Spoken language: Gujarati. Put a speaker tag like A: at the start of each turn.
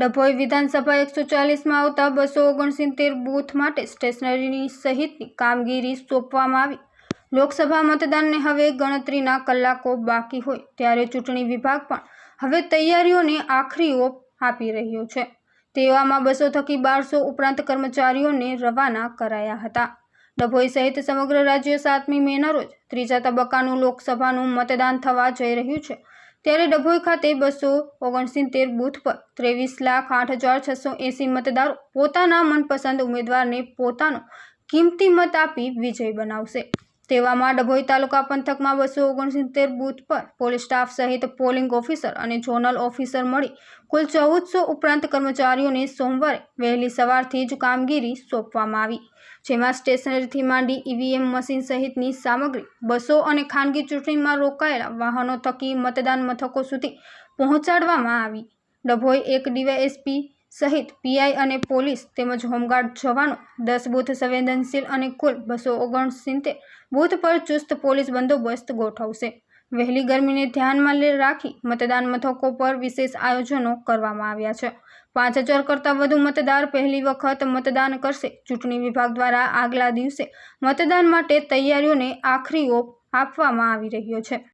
A: ડભોઈ વિધાનસભા એકસો ચાલીસમાં આવતા બસો ઓગણસિત્તેર બૂથ માટે સ્ટેશનરીની સહિતની કામગીરી સોંપવામાં આવી. લોકસભા મતદાનને હવે ગણતરીના કલાકો બાકી હોય, ત્યારે ચૂંટણી વિભાગ પણ હવે તૈયારીઓને આખરી ઓપ આપી રહ્યો છે. તેવામાં બસો થકી બારસો ઉપરાંત કર્મચારીઓને રવાના કરાયા હતા. ડભોઈ સહિત સમગ્ર રાજ્ય સાતમી મેના રોજ ત્રીજા તબક્કાનું લોકસભાનું મતદાન થવા જઈ રહ્યું છે. ત્યારે ડભોઈ ખાતે બસો ઓગણસિત્તેર બૂથ પર ત્રેવીસ લાખ આઠ હજાર છસો એંસી મતદારો પોતાના મનપસંદ ઉમેદવારને પોતાનો કિંમતી મત આપી વિજય બનાવશે. તેવામાં ડભોઈ તાલુકા પંથકમાં બસો ઓગણસિત્તેર બૂથ પર પોલીસ સ્ટાફ સહિત પોલિંગ ઓફિસર અને ઝોનલ ઓફિસર મળી કુલ ચૌદસો ઉપરાંત કર્મચારીઓને સોમવારે વહેલી સવારથી જ કામગીરી સોંપવામાં આવી, જેમાં સ્ટેશનરીથી માંડી ઈવીએમ મશીન સહિતની સામગ્રી, બસો અને ખાનગી ચૂંટણીમાં રોકાયેલા વાહનો થકી મતદાન મથકો સુધી પહોંચાડવામાં આવી. ડભોઈ એક ડીવાયએસપી સહિત પીઆઈ અને પોલીસ તેમજ હોમગાર્ડ જવાનો, દસ બૂથ સંવેદનશીલ અને કુલ બસો ઓગણસિત્તેર બૂથ પર ચુસ્ત પોલીસ બંદોબસ્ત ગોઠવશે. વહેલી ગરમીને ધ્યાનમાં રાખી મતદાન મથકો પર વિશેષ આયોજનો કરવામાં આવ્યા છે. પાંચ હજાર કરતાં વધુ મતદાર પહેલી વખત મતદાન કરશે. ચૂંટણી વિભાગ દ્વારા આગલા દિવસે મતદાન માટે તૈયારીઓને આખરી ઓપ આપવામાં આવી રહ્યો છે.